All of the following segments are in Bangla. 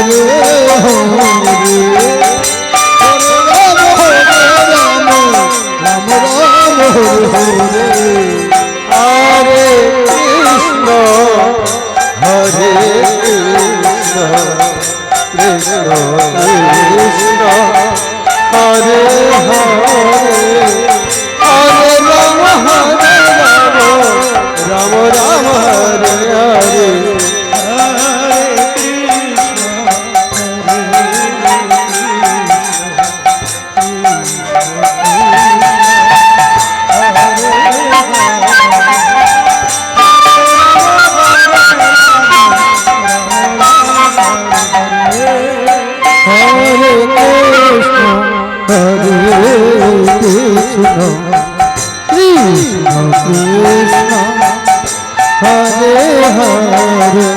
Krishna Hare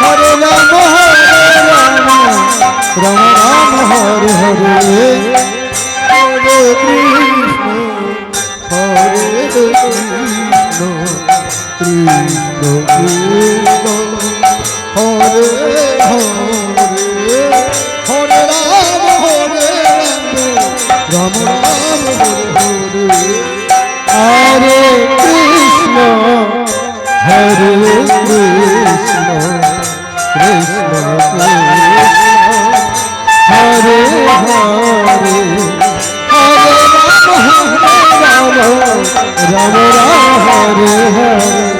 Hare Ram Hare Ram Ram Hare Hare. Hare Krishna Hare Krishna Krishna. Ram Ram Hare Hare